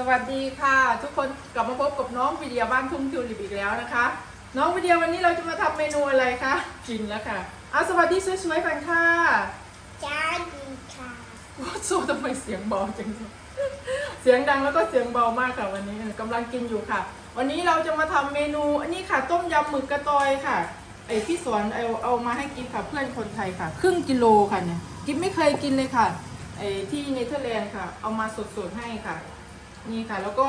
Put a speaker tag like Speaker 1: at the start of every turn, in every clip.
Speaker 1: สวัสดีค่ะ ทุกคนกลับมาพบกับน้องวิเดียบ้านทุ่งทิวลิปอีกแล้วนะคะ น้องวิเดียวันนี้เราจะมาทำเมนูอะไรคะกินแล้วค่ะเอาสวัสดีสวยๆกันค่ะ
Speaker 2: จ้าดีค่ะ
Speaker 1: ว่าโซทำไมเสียงเบาจังเลยเสียงดังแล้วก็เสียงเบามากค่ะวันนี้กำลังกินอยู่ค่ะ วันนี้เราจะมาทำเมนูอันนี้ค่ะ ต้มยำหมึกกระตอยค่ะไอที่สอนเอาเอามาให้กินค่ะเพื่อนคนไทยค่ะ ครึ่งกิโลค่ะเนี่ยกินไม่เคยกินเลยค่ะไอที่เนเธอร์แลนด์ค่ะ เอามาสดๆให้ค่ะ นี่ค่ะ แล้วก็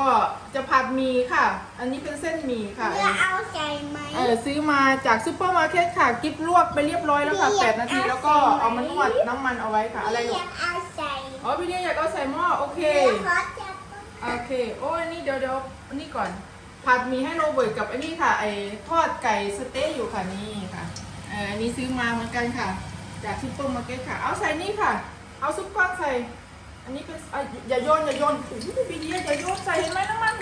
Speaker 1: จะผัดหมี่ค่ะ อันนี้เป็นเส้นหมี่ค่ะ
Speaker 2: เพื่อเอาใจไหม
Speaker 1: เออซื้อมาจากซูเปอร์มาร์เก็ตค่ะกิ๊บลวกไปเรียบร้อยแล้วค่ะ
Speaker 2: พี่อยาก
Speaker 1: 8นาที
Speaker 2: เอา
Speaker 1: แล้วก็
Speaker 2: ใส่ไหม
Speaker 1: เอามานวดน้ำมันเอาไว้ค่ะ อะไร
Speaker 2: พี่
Speaker 1: ลู
Speaker 2: อกยากเอาใจ
Speaker 1: อ๋อพี่เดียอยากเอาใส่หม้อโอเค
Speaker 2: เพื่อขอจับ
Speaker 1: โอเคโอ้ยนี่เดี๋ยวเดี๋ยวอันนี้ก่อน ผัดหมีให้โรเบิร์ตกับอันนี้ค่ะ ไอ้ทอดไก่สเต๊ะอยู่ค่ะนี่ค่ะเอออันนี้ซื้อมาเหมือนกันค่ะ จากซูเปอร์มาร์เก็ตค่ะ เอาใส่นี่ค่ะ เอาซุปก้อนใส่ อันนี้เป็นอะอย่าโยนอย่าโยนโอ้โหพี่เดียอย่าโยนใส่เห็นไหมน้ำมัน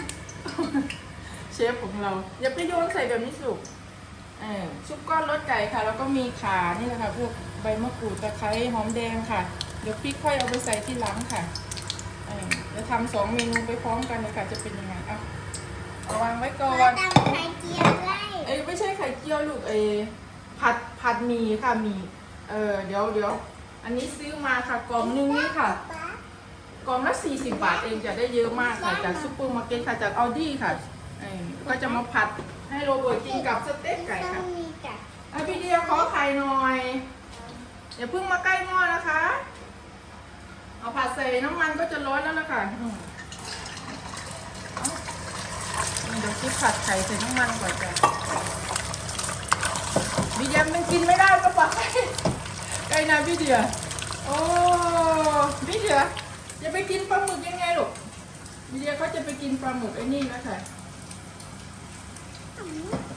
Speaker 1: เชฟของเรา อย่าไปโยนใส่แบบนี้สุกเออซุปก้อนรสไก่ค่ะ แล้วก็มีขานี่แหละค่ะพวกใบมะกรูดตะไคร้หอมแดงค่ะ เดี๋ยวพริกค่อยเอาไปใส่ที่หลังค่ะเออจะทำสองเมนูไปพร้อมกันเลยค่ะจะเป็นยังไงเอาเอาวางไว้ก่อ
Speaker 2: ขอนตำไข่เจียวไว้
Speaker 1: เอ้ยไม่ใช่ไข่เจียวลูกเอยผัดผัดหมี่ค่ะหมี่เออเดี๋ยวเดี๋ยวอันนี้ซื้อมาค่ะกล่องนึงนี่ค่ะ
Speaker 2: ป๊า ก
Speaker 1: ล่องละ 40 บาทเองจะได้เยอะมากค่ะจากซุปเปอร์มาร์เก็ตค่ะจากออดี้ค่ะเออก็จะมาผัดให้โรเบิร์ตกินกับสเต็กไก่
Speaker 2: ต้
Speaker 1: ค่ะ
Speaker 2: องมีกับ
Speaker 1: อะพี่เดียขอไข่หน่อยอย่าเพิ่งมาใกล้หม้อนะคะ เอาผัดใส่น้ำมันก็จะร้อนแล้วล่ะค่ะอืมเอาเดี๋ยวคิดผัดไข่ใส่น้ำมันก่อนจ้ะพี่เดียมันกินไม่ได้ก็ปะไก่นะพี่เดียโอ้พี่เดีย จะไปกินปลาหมึกยังไงลูกพี่เดียเขาจะไปกินปลาหมึกไอ้นี่นะคะ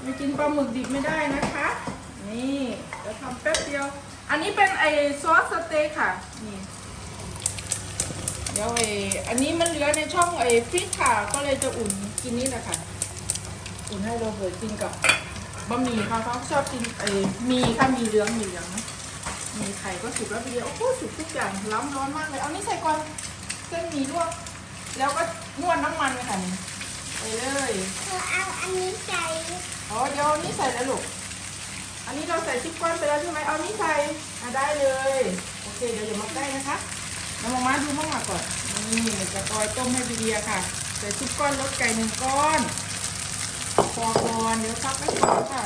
Speaker 1: ไปกินปลาหมึกดิบไม่ได้นะคะ นี่เดี๋ยวทำแป๊บเดียว อันนี้เป็นไอซอสสเต๊กค่ะ นี่ เดี๋ยวไออันนี้มันเหลือในช่องไอฟริตค่ะ ก็เลยจะอุ่นกินนี่แหละค่ะ อุ่นให้โราเบิร์ตกินกับบะหมี่ค่ะเขาชอบกินไอมีค่ะมีเหลืองมีเหลืองมีไข่ก็สุกแล้วทีเดียวโอ้โหสุกทุกอย่างร้อนร้อนมากเลย เอานี่ใส่ก่อน เส้นหมี่ลวก แล้วก็นวดน้ำมันเลยค่ะนี่ไปเลย
Speaker 2: เธอเอาอันนี้ใส่
Speaker 1: อ๋อเดี๋ยวเอานี่ใส่แล้วลูก อันนี้เราใส่ชิปก้อนไปแล้วใช่ไหมเอานี่ใส่อะได้เลย โอเคเดี๋ยวอย่ามาใกล้นะคะน้องมาดูมั่งมาก่อน นี่จะตอยต้มให้บีเดียค่ะ ใส่ชิปก้อนรสไก่หนึ่งก้อนพอก่อนเดี๋ยวพักไม่ถึงค่ะ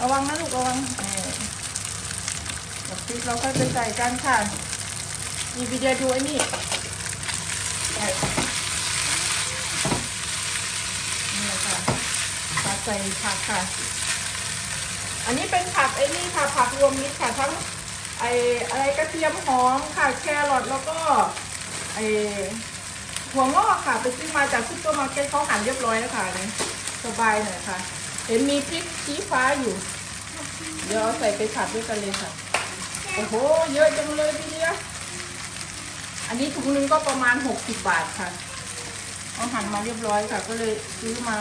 Speaker 1: ระวังนะลูกระวังเออเดี๋ยวพริกเราค่อยไปใส่กันค่ะ มีบีเดียดูไอ้นี่เอ้ยนี่แหละค่ะผักใส่ผักค่ะ อันนี้เป็นผักไอ้นี่ค่ะ ผักรวมมิตรค่ะทั้งไอ้อะไรกระเทียมหอมค่ะแครอทแล้วก็ไอ้หัวงอกค่ะไปซื้อมาจากซุปเปอร์มาร์เก็ตเขาหั่นเรียบร้อยแล้วค่ะนี่สบายหน่อยค่ะ เห็นมีพริกชี้ฟ้าอยู่ เดี๋ยวเอาใส่ไปผัดด้วยกันเลยค่ะ โอ้โห เยอะจังเลยทีเดียว อันนี้ถุงนึงก็ประมาณ 60 บาทค่ะเอาหั่นมาเรียบร้อยค่ะ ก็เลยซื้อมา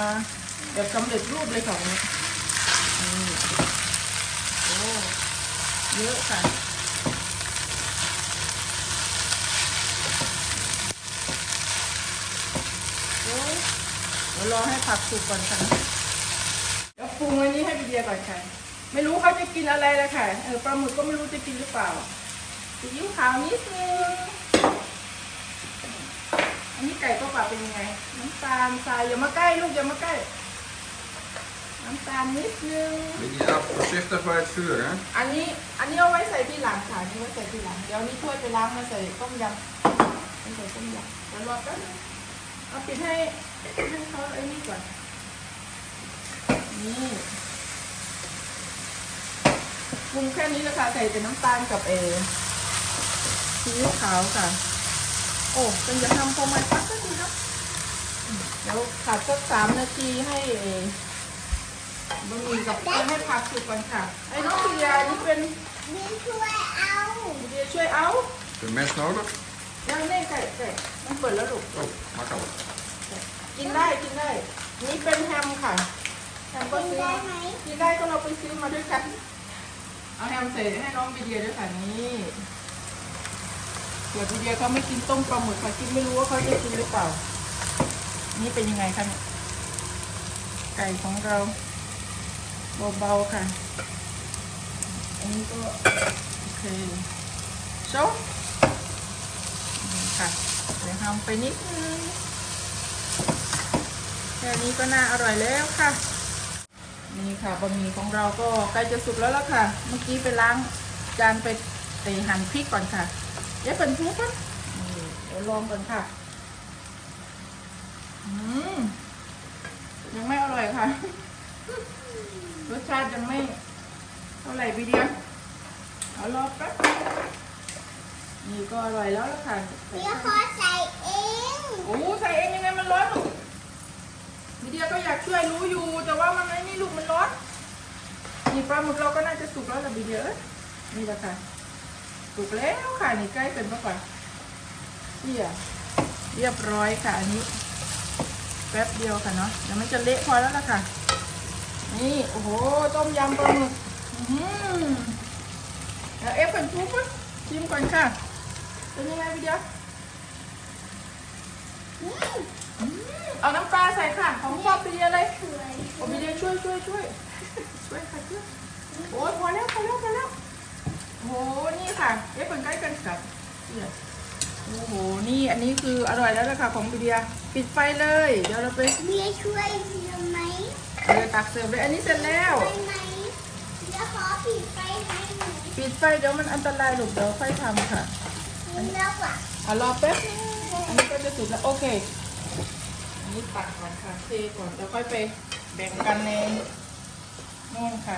Speaker 1: แบบสำเร็จรูปเลยค่ะวันนี้นี่โอ้เยอะค่ะโอ้เดี๋ยวรอให้ผักสุกก่อนค่ะเดี๋ยวปรุงอันนี้ให้พี่เดียก่อนค่ะ ไม่รู้เขาจะกินอะไรเลยค่ะ เออปลาหมึกก็ไม่รู้จะกินหรือเปล่าซีอิ๊วขาวนิดนึง อันนี้ไก่ก็ปรับเป็นยังไง น้ำตาลทรายอย่ามาใกล้ลูกอย่ามาใกล้ น้ำตาลนิดนึง
Speaker 3: Beetje af, voorzichtig bij het vuur, hè?
Speaker 1: อันนี้อันนี้เอาไว้ใส่ที่หลังค่ะอันนี้ไว้ใส่ที่หลัง เดี๋ยวนี้ถ้วยไปล้างมาใส่ต้มยำไม่ใส่ต้มยำเดี๋ยวรอแป๊บนึงเอาปิดให้ให้เขาไอ้นี่ก่อน นี่ปรุงแค่นี้แหละค่ะใส่แต่น้ำตาลกับเอซีอิ๊วขาวค่ะ โอ้เป็นจะทำพอมันปักก็ดีเนาะอืมเดี๋ยวผัดสักสามนาทีให้เออบะหมี่กับให้ผักสุกก่อนค่ะ ไอ้น้องเบียร์นี่เป็น
Speaker 2: มีช่วยเอา
Speaker 1: เบียร์ช่วยเอา
Speaker 3: Een mes nodig?
Speaker 1: ยังไม่ไก่ไก่มันเปิดแล้วลูก
Speaker 3: Oh, makkelijk.
Speaker 1: กินได้กินได้ นี่เป็นแฮมค่ะแฮมก็
Speaker 2: กิน
Speaker 1: ซื้อ
Speaker 2: ได้
Speaker 1: มา
Speaker 2: ไหม
Speaker 1: กินได้ก็เราไปซื้อมาด้วยกัน เอาแฮมใส่ให้น้องบีเดียด้วยค่ะนี่ เดี๋ยวบีเดียเขาไม่กินต้มปลาหมึกค่ะกินไม่รู้ว่าเขาจะกินหรือเปล่า นี่เป็นยังไงคะเนี่ยไก่ของเราเบาๆค่ะ อันนี้ก็โอเคโซ่ค่ะเดี๋ยวทำไปนิดนึงแค่นี้ก็น่าอร่อยแล้วค่ะ นี่ค่ะบะหมี่ของเราก็ใกล้จะสุกแล้วล่ะค่ะ เมื่อกี้ไปล้างจานไปไปหั่นพริกก่อนค่ะ เดี๋ยวเป็นพริกก่อนนี่เดี๋ยวลองก่อนค่ะ อืม ยังไม่อร่อยค่ะ รสชาติยังไม่เท่าไหร่พี่เดียวเอารอแป๊บนี่ก็อร่อยแล้วล่ะค่ะ
Speaker 2: เดี๋ยวขอใส่เอง
Speaker 1: โอ้ใส่เองยังไงมันร้อนลูกพี่เดียก็อยากช่วยรู้อยู่ แต่ว่ามันไม่นี่ลูกมันร้อนนี่ปลาหมึกเราก็น่าจะสุกแล้วล่ะพี่เดียเอ้ยนี่แหละค่ะ สุกแล้วค่ะนี่ใกล้เป็นปะก่อนเรียเรียบร้อยค่ะ อันนี้ แป๊บเดียวค่ะเนาะเดี๋ยวมันจะเละพอแล้วล่ะค่ะ นี่โอ้โหต้มยำปลาหมึกอื้อหือแล้วเอฟเป็นทุกข์ชิมก่อนค่ะ เป็นยังไงพี่เดียว
Speaker 2: อืม
Speaker 1: อืมเอาน้ำปลาใส่ค่ะ ของพ่อพี่เดียเลย
Speaker 2: สวย
Speaker 1: โอ้พี่เดียช่วยช่วยช่วยช่วยค่ะช่วยโอ้ยพอแล้วพอแล้วพอแล้ว โอ้โห นี่ค่ะเอฟเป็นใกล้กันกับเนี่ยโอ้โห นี่อันนี้คืออร่อยแล้วนะคะของพี่เดียปิดไฟเลย เดี๋ยวเราไป
Speaker 2: เบียร์ช่วยเบียร์ไหม
Speaker 1: เออตักเสิร์ฟเลยอันนี้เสร็จแล้ว
Speaker 2: ไปไหมเดี๋ยวขอปิดไฟให้หน่อย
Speaker 1: ปิดไฟเดี๋ยวมันอันตรายลูกเดี๋ยวค่อยทำค่ะ
Speaker 2: แล้วอะ
Speaker 1: อะรอแป๊บนึงอันนี้ก็จะสุดแล้วโอเค อันนี้ตักก่อนค่ะเทก่อนแล้วค่อยไปแบ่งกันในนู่นค่ะ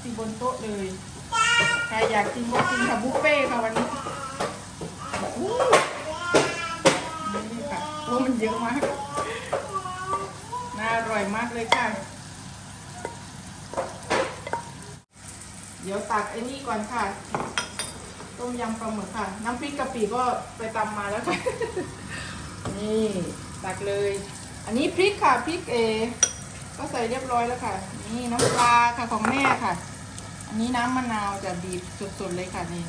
Speaker 1: ที่บนโต๊ะเลย ใครอยากกินก็กินค่ะบุฟเฟ่ค่ะวันนี้อู้นี่ค่ะโอ้มันเยอะมาก น่าอร่อยมากเลยค่ะ เดี๋ยวตักไอ้นี่ก่อนค่ะ ต้มยำปลาหมึกค่ะ น้ำพริกกะปิก็ไปตำมาแล้วค่ะ นี่ตักเลย อันนี้พริกค่ะพริกเอ ก็ใส่เรียบร้อยแล้วค่ะ นี่น้ำปลาค่ะของแม่ค่ะ อันนี้น้ำมะนาวจะบีบสดๆเลยค่ะนี่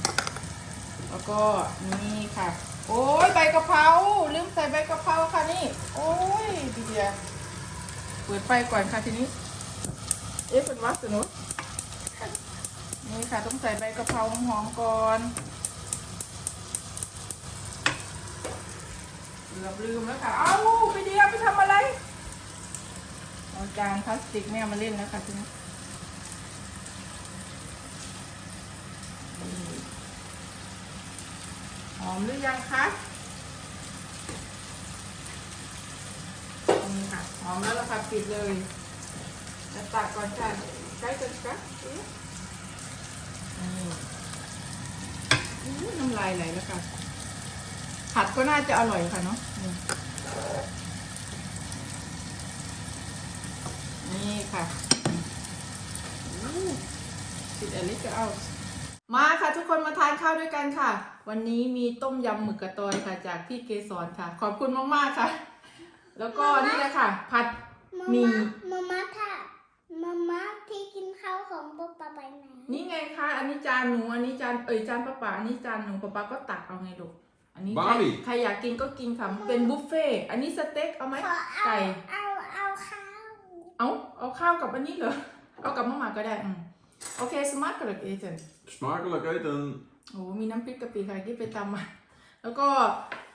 Speaker 1: แล้วก็นี่ค่ะ โอ้ยใบกะเพราลืมใส่ใบกะเพราค่ะนี่ โอ้ยดีเดียเปิดไฟก่อนค่ะทีนี้ เอ๊ะเป็นวัสนุนี่ค่ะต้องใส่ใบกะเพราหอมก่อนเกือบลืมแล้วค่ะ เอ้าไปเดียไปทำอะไรเอาจานพลาสติกแม่มาเล่นแล้วค่ะทีนี้หอ มหรือยังคะนี่ค่ะหอมแล้วละค่ะปิดเลยจะตักก่อนค่ะใกล้กันค่ะน้ำลายไหลแล้วค่ะผัดก็น่าจะอร่อยค่ะเนาะนี่นี่ค่ะสิดอลิกเอา มาค่ะทุกคนมาทานข้าวด้วยกันค่ะ วันนี้มีต้มยำหมึกกระตอยค่ะ จากพี่เกสรค่ะ ขอบคุณมากๆค่ะ แล้วก็นี่แหละค่ะ ผัด
Speaker 2: มา
Speaker 1: มี
Speaker 2: มามาม่าค่ะมาม่าที่กินข้าวของป๊าป๊าไปไหน
Speaker 1: นี่ไงคะอันนี้จานหนูอันนี้จานเอ่ยจานป้าป๋าอันนี้จานหนูป้าป๋าก็ตักเอาไงลูกอันนี้ใคร
Speaker 3: บาร์บี้
Speaker 1: ใครอยากกินก็กินค่ะเป็นบุฟเฟ่ต์อันนี้สเต็กเอาไหม
Speaker 2: ขอเอา
Speaker 1: ไก่
Speaker 2: เอาเอาข้าว
Speaker 1: เอาเอาข้าวกับอันนี้เหรอเอากับมะหมาก็ได้อืมโอเคสมาร์ทกระเอเจน
Speaker 3: Smakelijk eten.
Speaker 1: โอ้มีน้ำพริกกะปิค่ะที่ไปตำมาแล้วก็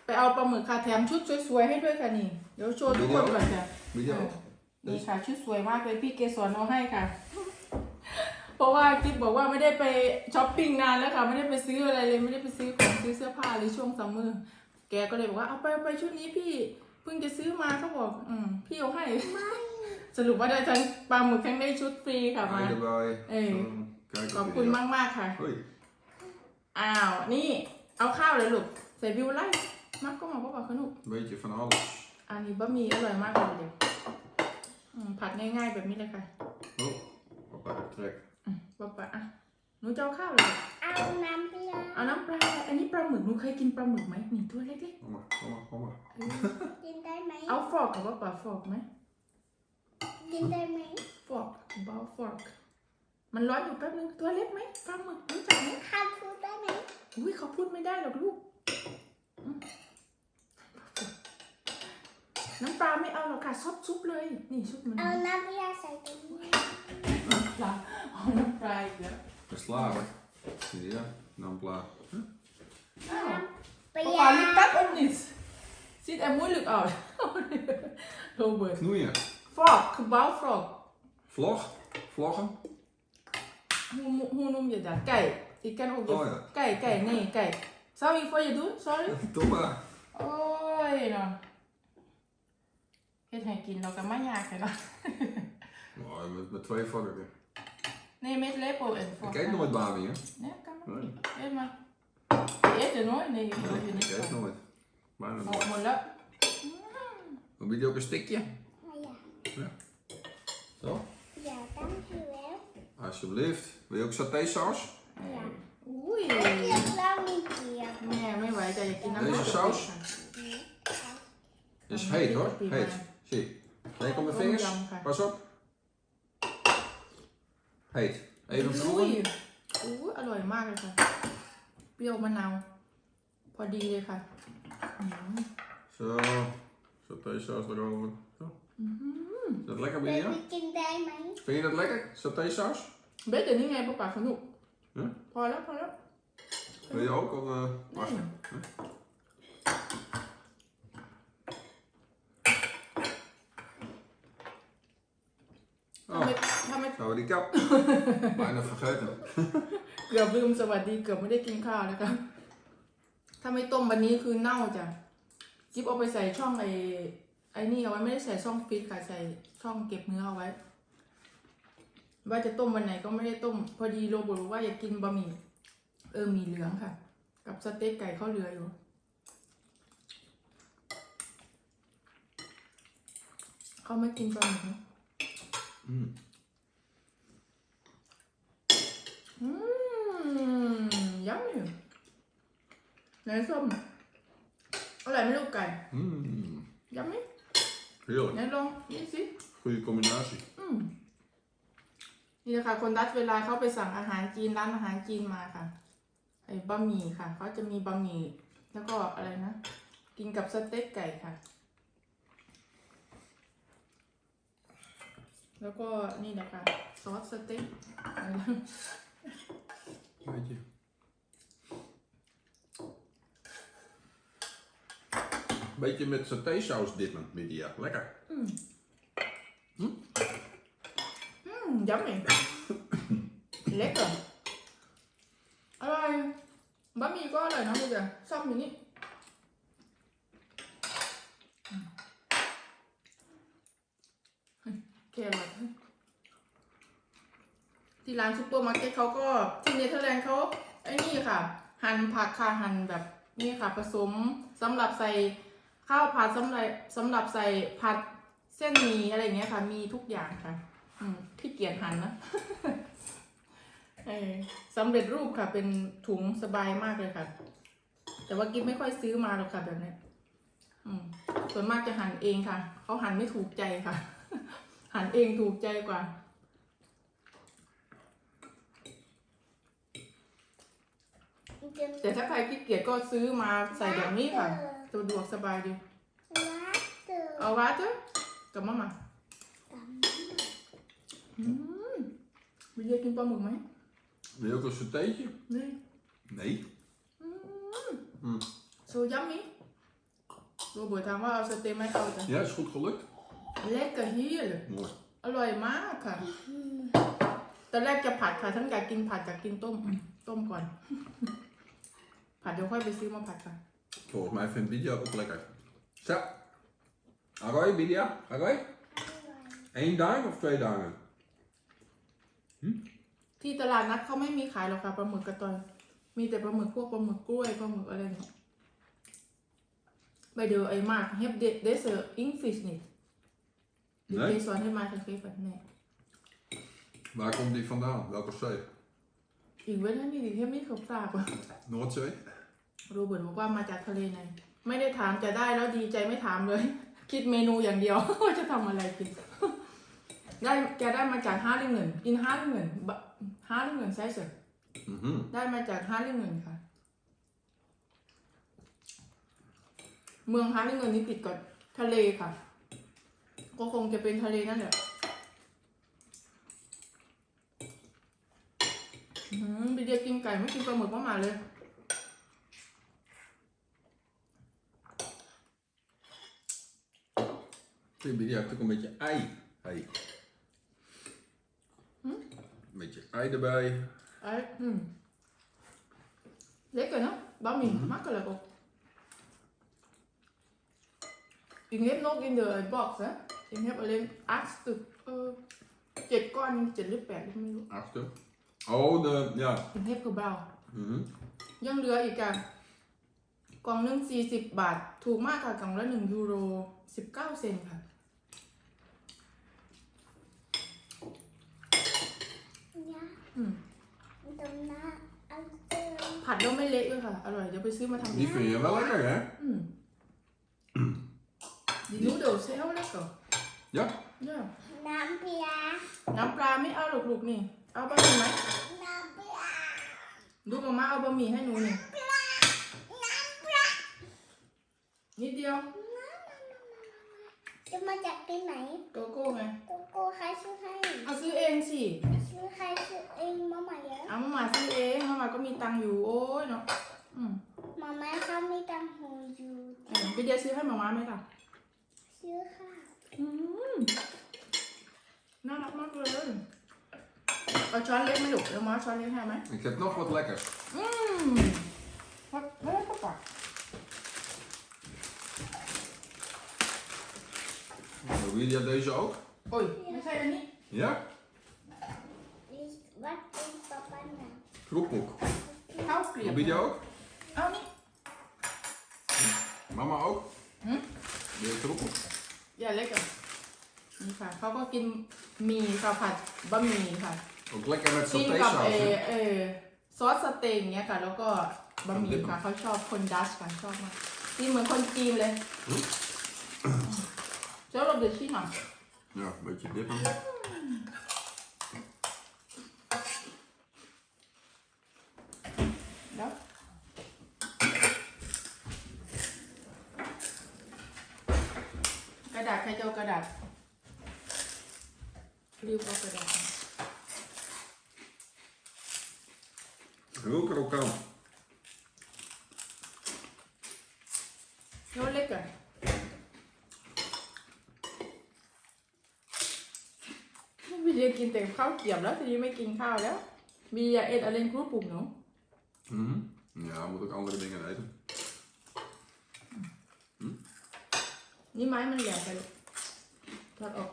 Speaker 1: ไปเอาปลาหมึกค่ะแถมชุดสวยๆให้ด้วยค่ะนี่ เดี๋ยวโชว์ทุกคนก่อนจ้ะ
Speaker 3: Wie dat?
Speaker 1: นี่ค่ะชุดสวยมากเลยพี่เกสรเอาให้ค่ะ เพราะว่ากิ๊บบอกว่าไม่ได้ไปช้อปปิ้งนานแล้วค่ะ ไม่ได้ไปซื้ออะไรเลยไม่ได้ไปซื้อของซื้อเสื้อผ้าเลยช่วงซัมเมอร์แกก็เลยบอกว่าเอาไปเอาไปชุดนี้พี่เพิ่งจะซื้อมาเขาบอก อืมพี่เอาให้สรุปว่าได้ทั้งปลาหมึกทั้งได้ชุดฟรีค่ะมา
Speaker 3: Ei erbij.
Speaker 1: Hey.
Speaker 3: Zo, kijk
Speaker 1: ขอบ
Speaker 3: op
Speaker 1: คุณ
Speaker 3: video.
Speaker 1: มากมากๆค่ะ
Speaker 3: Hoi.
Speaker 1: อ้าว นี่ เอาข้าวเลยลูก ใส่บิวไล่มากก็มาบอกขนุก
Speaker 3: Een beetje van alles.
Speaker 1: อันนี้บะหมี่อร่อยมากเลยเดี๋ยวอืมผัดง่ายๆแบบนี้เลยค่ะ
Speaker 3: Oh, papa, trek.
Speaker 1: อืมป๊าป๊าอะหนูจะเอาข้าวเลย
Speaker 2: เอาน้ำเปล่า
Speaker 1: เอาน้ำปลา อันนี้ปลาหมึกหนูเคยกินปลาหมึกไหมนี่ตัวเล็ก
Speaker 3: Kom maar, kom maar, kom maar.
Speaker 1: ๆเออ
Speaker 2: กินได้ไหม
Speaker 1: เอาฟอกกับว่าปลาฟอกไหม
Speaker 2: กินได้ไหม
Speaker 1: ฟอกเบาฟอก มันร้อนอยู่แป๊บนึงตัวเล็กไหมปลาหมึกรู้จักไหม
Speaker 2: ข้าวพูดได้ไหม
Speaker 1: อุ้ยเขาพูดไม่ได้หรอกลูกอืมน้ำปลาไม่เอาหรอกค่ะซดซุปเลย นี่ซุปมัน
Speaker 2: เอาน้ำปลาใส่ตรงนี้
Speaker 1: ปลาเอาน้ำปลาอีกแล้ว
Speaker 3: Dat is klaar, hè? Zie je? Dan klaar. Huh?
Speaker 1: อ้าว
Speaker 2: ปลา
Speaker 1: Papa, ligt dat ook niet? Ziet er moeilijk uit. Robert.
Speaker 3: Knoeien.
Speaker 1: Frog, gebouwd frog.
Speaker 3: Vlog. Vloggen.
Speaker 1: Hoe, mo- hoe noem je dat? Kijk, ik ken ook de...
Speaker 3: Oh ja.
Speaker 1: Kijk, kijk, nee, kijk. Zou ik voor je doen? Sorry?
Speaker 3: Doe maar.
Speaker 1: โอ้ยเนาะเฮ็ดให้กินเราก็ไม่ยากเลยเนาะ
Speaker 3: Oh, met, met twee varken.
Speaker 1: nee met lepel en
Speaker 3: Ik
Speaker 1: vork.
Speaker 3: eet nooit bami, hè?
Speaker 1: Nee, kan maar
Speaker 3: Nee.
Speaker 1: niet. Eet maar. Je eet er nooit? Nee, je
Speaker 3: Nee,
Speaker 1: moet je niet
Speaker 3: ik eet
Speaker 1: van.
Speaker 3: nooit. Bijna
Speaker 1: Oh,
Speaker 3: nooit.
Speaker 1: maar leuk.
Speaker 3: Dan bied je ook een stikje.
Speaker 2: อย่า
Speaker 3: Zo.
Speaker 2: อย่าตั้งคือแล้ว
Speaker 3: Alsjeblieft. Wil je ook satésaus?
Speaker 1: Nee. Oei.
Speaker 2: เกียบเรามีเกียบ
Speaker 1: แม่ไม่ไหวใจอยากกินน้ำ
Speaker 3: Deze
Speaker 1: กะปิ
Speaker 3: saus?
Speaker 1: ค่ะ
Speaker 3: Is
Speaker 1: Dan
Speaker 3: heet
Speaker 1: moet
Speaker 3: hoor.
Speaker 1: je die
Speaker 3: Heet.
Speaker 1: maar-
Speaker 3: Zie. Kijk op mijn
Speaker 1: Oh,
Speaker 3: vingers.
Speaker 1: jam, ga.
Speaker 3: Pas op. Heet. Even
Speaker 1: อุ้ย
Speaker 3: voelen.
Speaker 1: อู้อร่อยมากเลยค่ะ เปรี้ยวมะนาว พอดีเลยค่ะอืม
Speaker 3: Zo. Satésaus erover. Zo. Is dat lekker
Speaker 2: เบ
Speaker 3: bij je?
Speaker 2: บี้กินได้ไหม
Speaker 3: Vind je dat lekker? Satésaus?
Speaker 1: เบ็ดเดี๋ยวนี้ไงป้าป๋าสนุก
Speaker 3: ฮะ
Speaker 1: พอแล้วพอแล้ว
Speaker 3: Wil je ook? Of, uh, wacht.
Speaker 1: Nee.
Speaker 3: Oh,
Speaker 1: ทำไมทำไม
Speaker 3: gaan we die kap? Bijna vergeten.
Speaker 1: เกือบลืมสวัสดีเกือบไม่ได้กินข้าวนะคะถ้าไม่ต้มวันนี้คือเน่าจ้ะจิ๊บเอาไปใส่ช่องไอ้ไอ้นี่เอาไว้ไม่ได้ใส่ช่องฟิตค่ะใส่ช่องเก็บเนื้อเอาไว้ ว่าจะต้มวันไหนก็ไม่ได้ต้ม พอดีโรเบิร์ตบอกว่าอยากกินบะหมี่เออหมี่เหลืองค่ะ กับสเต็กไก่ข้าวเหลืออยู่เขาไม่กินปลาหมึกนะ
Speaker 3: Mm.
Speaker 1: อืมยัมมี่ไหนส้มอะไรไม่รู้ไก่
Speaker 3: Mm.
Speaker 1: ยัมมี่
Speaker 3: Heerlijk.
Speaker 1: ไหนลองนี่สิ
Speaker 3: Goede combinatie.
Speaker 1: อืมนี่แหละค่ะ คนดัตช์เวลาเขาไปสั่งอาหารจีนร้านอาหารจีนมาค่ะ ไอ้บะหมี่ค่ะเขาจะมีบะหมี่แล้วก็อะไรนะ กินกับสเต็กไก่ค่ะ แล้วก็นี่นะคะซอสสเต็กอะไรนะ
Speaker 3: Beetje. Beetje met satésaus dippen, Lydia. Lekker.
Speaker 1: อืม ยัมมี่เล็กเหรอร่อยบะหมี่ก็อร่อยนะดูจ้ะชอบอย่างนี้อืมเฮ้ยแครที่ร้านซูเปอร์มาร์เก็ตเขาก็ที่เนเธอร์แลนด์เขาไอ้นี่ค่ะ หั่นผักค่ะหั่นแบบนี่ค่ะผสมสำหรับใส่ข้าวผัดสำหรับสำหรับใส่ผัดเส้นหมี่อะไรเงี้ยค่ะ มีทุกอย่างค่ะ อืม ขี้เกียจหั่นนะเออสำเร็จรูปค่ะ เป็นถุงสบายมากเลยค่ะ แต่ว่ากิ๊บไม่ค่อยซื้อมาหรอกค่ะแบบเนี้ยอืมส่วนมากจะหั่นเองค่ะ เขาหั่นไม่ถูกใจค่ะ หั่นเองถูกใจกว่า แต่ถ้าใครขี้เกียจก็ซื้อมาใส่แบบนี้ค่ะ สะดวกสบายดี
Speaker 2: รักเตือ
Speaker 1: เอาวะเจ้ะกลับมามา อืมวิเลียกินปลาหมึกไหม
Speaker 3: Wil je ook een satéetje?
Speaker 1: นี่
Speaker 3: Nee.
Speaker 1: โซยัมมี่โรเบิร์ตถามว่าเอาสเต็มไหมเอาจ้ะ
Speaker 3: Ja, is goed gelukt.
Speaker 1: เล็กกับฮีล
Speaker 3: Mooi.
Speaker 1: อร่อยมากค่ะ ตอนแรกจะผัดค่ะ ทั้งอยากกินผัดกับกินต้มอืมต้มก่อน ผัดเดี๋ยวค่อยไปซื้อมาผัดค่ะ
Speaker 3: Volgens mij vindt Lydia ook lekker. Zo. Aroy, Lydia? Aroy? Eén duim of twee duimen?
Speaker 1: ที่ตลาดนัดเขาไม่มีขายหรอกค่ะปลาหมึกกระตอยมีแต่ปลาหมึกพวกปลาหมึกกล้วยปลาหมึกอะไรเนี่ยไปดูไอ้มากเฮฟเดเดสเซอร์อิงฟิชนี่เดี๋ยว
Speaker 3: Nee?
Speaker 1: เจสอนให้มาคันเคยฝันแน่
Speaker 3: Waar komt die vandaan? Welke zee?
Speaker 1: อีกเว้นให้มีดิเทปไม่เขาทราบว่า
Speaker 3: Noordzee?
Speaker 1: โรเบิร์ตบอกว่ามาจากทะเลไหนไม่ได้ถามจะได้แล้วดีใจไม่ถามเลย คิดเมนูอย่างเดียวว่าจะทำอะไรกิน ได้แกได้มาจากฮาร์ลิงเงินอินฮาร์ลิงเงินฮาร์ลิงเงินใช่ไหม
Speaker 3: Mhm.
Speaker 1: ได้มาจากฮาร์ลิงเงินค่ะ เมืองฮาร์ลิงเงินนี่ติดกับทะเลค่ะ ก็คงจะเป็นทะเลนั่นแหละอื้อหือบีเดียกินไก่ไม่กินปลาหมึกมากมาเลย
Speaker 3: Die heeft ook een beetje ei. Hey. Een beetje ei erbij.
Speaker 1: ไอ้อืมเล็กเกินเนอะบะหมี่มากเกินเลยกูอิงเล็บนกอินเดอร์บ็อกซ์นะอิงเล็บอะไรอาร์ตตึกเออเจ็ดก้อนเจ็ดหรือแปดไม่รู้
Speaker 3: Achter. Oh, de, ja.
Speaker 1: อิงเล็บคือเบา
Speaker 3: Mhm.
Speaker 1: ยังเหลืออีกอะกล่องหนึ่งสี่สิบบาท ถูกมากค่ะกล่องละหนึ่งยูโรสิบเก้าเซนค่ะ
Speaker 2: เนี่ย
Speaker 1: อืม
Speaker 2: ตรงหน้าเอาเจอ
Speaker 1: ผัดแล้วไม่เละด้วยค่ะ อร่อย เดี๋ยวไปซื้อมาทำ
Speaker 3: Die vind je wel lekker, hè?
Speaker 1: อืมดีนูเดลเซลแล้วก็
Speaker 3: Ja.
Speaker 1: เยอะ
Speaker 2: น้ำปลา
Speaker 1: น้ำปลาไม่เอาหรอกลูกนี่ เอาบะหมี่ไหม
Speaker 2: น้ำปลา
Speaker 1: ดูมาม่าเอาบะหมี่ให้หนูนี่นิดเดียว
Speaker 2: จะมาจากที่ไหน
Speaker 1: โกโก้ไง
Speaker 2: โกโก้ใครซื้อให้
Speaker 1: เอาซื้อเองสิ
Speaker 2: ซื้อใครซื้อเองมาใหม่แล้ว
Speaker 1: เอามาม่าซื้อเองมาม่าก็มีตังค์อยู่โอ้ยเนาะอืม
Speaker 2: มาม่าเขาไม่ตังหูอยู่
Speaker 1: เออไปเดียวซื้อให้มาม่าไหมล่ะ
Speaker 2: ซื้อค่ะ
Speaker 1: อืมน่ารักมากเลยเอาช้อนเล็กไหมลูกเดี๋ยวมาช้อนเล็กให้ไหม
Speaker 3: Ik heb nog wat lekkers.
Speaker 1: อืมพักเฮ้ยพักก่อน
Speaker 3: Wil je deze ook?
Speaker 1: โอ้ยไม่ใช่อันนี้
Speaker 3: Ja?
Speaker 2: วัดเป็นปะปันนะ
Speaker 3: Kroephoek.
Speaker 1: ข้า วเกลียบ
Speaker 3: Wil je die ook?
Speaker 1: เอานี่
Speaker 3: Mama ook?
Speaker 1: Hm?
Speaker 3: Wil je kroephoek?
Speaker 1: อย่าเล็กอะนี่ค่ะเขาก็กินหมี่ข้าวผัดบะหมี่ค่ะ
Speaker 3: Ook lekker met
Speaker 1: กินกับเอ
Speaker 3: satésaus,
Speaker 1: อ
Speaker 3: hè?
Speaker 1: เออซอสสเต็กอย่างเงี้ยค่ะ แล้วก็บะหมี่ค่ะเขาชอบคนดัชค่ะชอบมากกินเหมือนคนจีนเลยเจ้าเราเดือดชิมอะ
Speaker 3: Ja, een beetje dippen.
Speaker 1: แล้วกระดาษ ใครจะเอากระดาษรีบเอากระดาษ
Speaker 3: Heel krokant.
Speaker 1: แล้วเล็กอะวิเดียกินแต่ข้าวเกรียบแล้วทีนี้ไม่กินข้าวแล้ว มียาเอ็ดอะไรกรุ๊ปปุ่มเนาะ
Speaker 3: Mhm. Ja, moet ook andere dingen eten.
Speaker 1: นี่ไม้มันแหลมไปเลยถอดออก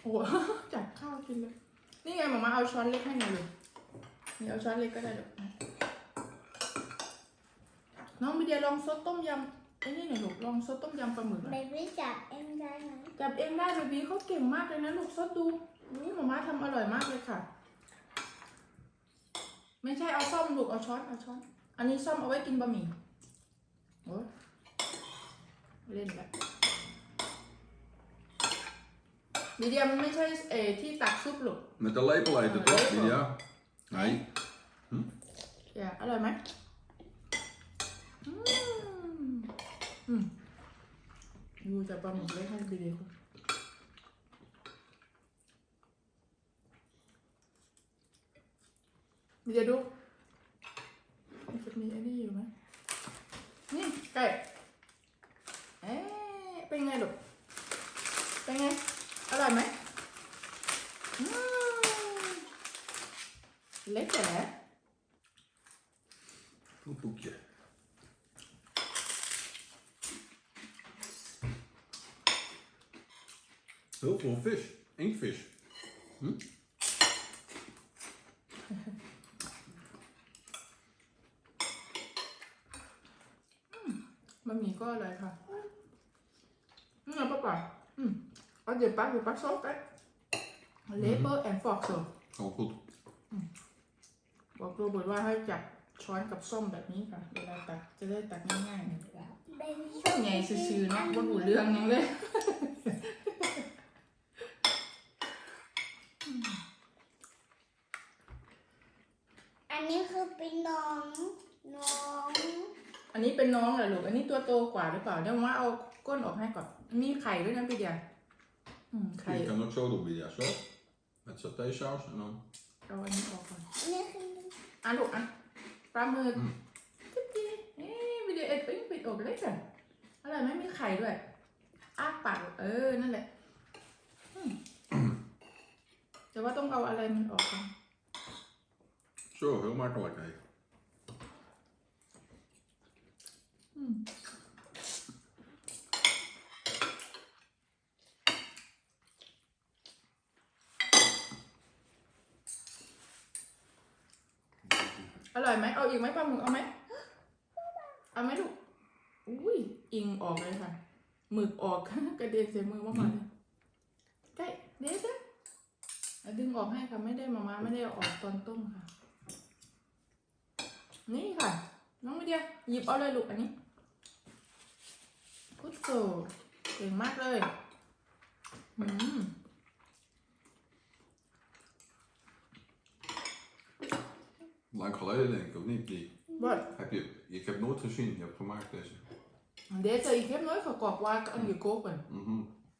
Speaker 1: โอ้โห จับข้าวกินเลย นี่ไงหมามาเอาช้อนเล็กให้หน่อยเลยนี่เอาช้อนเล็กก็ได้หรอกน้องมีเดียลองซดต้มยำไอ้นี่หน่อยลูกลองซดต้มยำปลาหมึกหน่
Speaker 2: เบ
Speaker 1: อย
Speaker 2: บี้จับเองได้ไหม
Speaker 1: จับเองได้เบบีเขาเก่งมากเลยนะลูกซดดูนี่หมามาทำอร่อยมากเลยค่ะ ไม่ใช่เอาซ่อมลูกเอาช้อนเอาช้อน อันนี้ซ่อมเอาไว้กินบะหมี่โอ้ย เล่นแบบมีเดียมันไม่ใช่เออที่ตักซุปลูก
Speaker 3: Met de lepel eten,
Speaker 1: Ah,
Speaker 3: toch?
Speaker 1: lepel.
Speaker 3: Ja. Nee.
Speaker 1: อย่าอร่อยไหมอืมอืมดูจากปลาหมึกเล็กให้ดีเลยคุณมีเดียดูมันจะมีไอ้นี่อยู่ไหมนี่ไก่เอ๊ะเป็นไงลูกเป็นไง อร่อยไหมอืมเล็กแต่
Speaker 3: Kroephoekje. Heel veel vis. Inktvis. Hm?
Speaker 1: บะหมี่ก็อร่อยค่ะนี่ไงป้าป่าอืมเอาเดี๋ยวป้าเดี๋ยวป้าซอสไปเลเบอร์แอนด์ฟอกเซอร์
Speaker 3: Oh, goed.
Speaker 1: บอกโรเบิร์ตว่าให้จับช้อนกับส้มแบบนี้ค่ะ เวลาตักจะได้ตักง่ายๆนะ
Speaker 2: เบบี้
Speaker 1: ไงซื่อๆเนาะบนหูเรื่องยังเลย
Speaker 2: อันนี้คือเป็นน้องน้อง
Speaker 1: อันนี้เป็นน้องเหรอลูก อันนี้ตัวตัวโตกว่าหรือเปล่าเดี๋ยวมาเอาก้นออกให้ก่อน มีไข่ด้วยนะพี่เดียอืมไข่
Speaker 3: Je kan ook zo doen, Bidia. Zo. Met satésaus en dan...
Speaker 1: เอาอันนี้ออกก่อน
Speaker 2: นี่คือ
Speaker 1: อะลูกอะปลาหมึก
Speaker 3: อืม
Speaker 1: จิ๊บจิ๊บเอ้ยวิดีโอเอ็ดปิ้งปิดอกเล็กกันอร่อยไหมมีไข่ด้วยอ้าปากเออ นั่นแหละอืมแต่ว่าต้องเอาอะไรมันออกก่อน
Speaker 3: Zo, heel makkelijk. Hey.
Speaker 1: อร่อยไหมเอาอีกไหมปลาหมึกเอาไหมเอาไหมลูกอุ้ยอิงออกเลยค่ะหมึกออกกระเด็นใส่มือมากเลยใกล้เด็ดจ้ะดึงออกให้ค่ะไม่ได้มามาไม่ได้เอาออกตอนต้มค่ะ นี่ค่ะ น้องวิเดียหยิบเอาเลยลูกอันนี้ กุ๊ดโซเก่งมากเลยอืม
Speaker 3: Lang geleden denk ik, of niet? Die
Speaker 1: บอด
Speaker 3: heb je... Ik heb nooit gezien. Je hebt gemaakt deze.
Speaker 1: เดี๋ยวจะอีกเข้มน้อยขอกรอกว่าอันอยู่โก้ก่อน
Speaker 3: Mhm.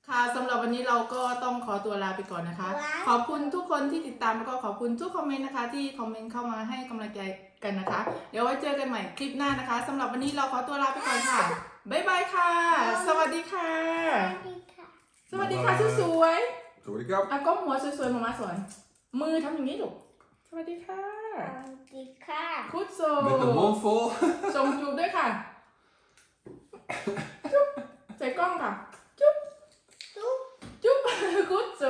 Speaker 1: ค่ะสำหรับวันนี้เราก็ต้องขอตัวลาไปก่อนนะคะ ขอบคุณทุกคนที่ติดตามแล้วก็ขอบคุณทุกคอมเมนต์นะคะ ที่คอมเมนต์เข้ามาให้กำลังใจกันนะคะ เดี๋ยวไว้เจอกันใหม่คลิปหน้านะคะสำหรับวันนี้เราขอตัวลาไปก่อนค่ะ บายบายค่ะสวัสดีค่ะ
Speaker 2: สวัสดีค่ะ
Speaker 1: สวัสดีค่ะสวยส
Speaker 3: วัสดีครับ
Speaker 1: อาก้หัวสวยๆมามาสวนมือทำอย่างนี้ถูกสวัสดีค่ะ
Speaker 2: สวัสด
Speaker 1: โซ
Speaker 3: Met de mond vol.
Speaker 1: ส่งจูบด้วยค่ะจุ๊บใส่กล้องค่ะ จุ๊บ
Speaker 2: จ
Speaker 1: ุ๊บคุดโซ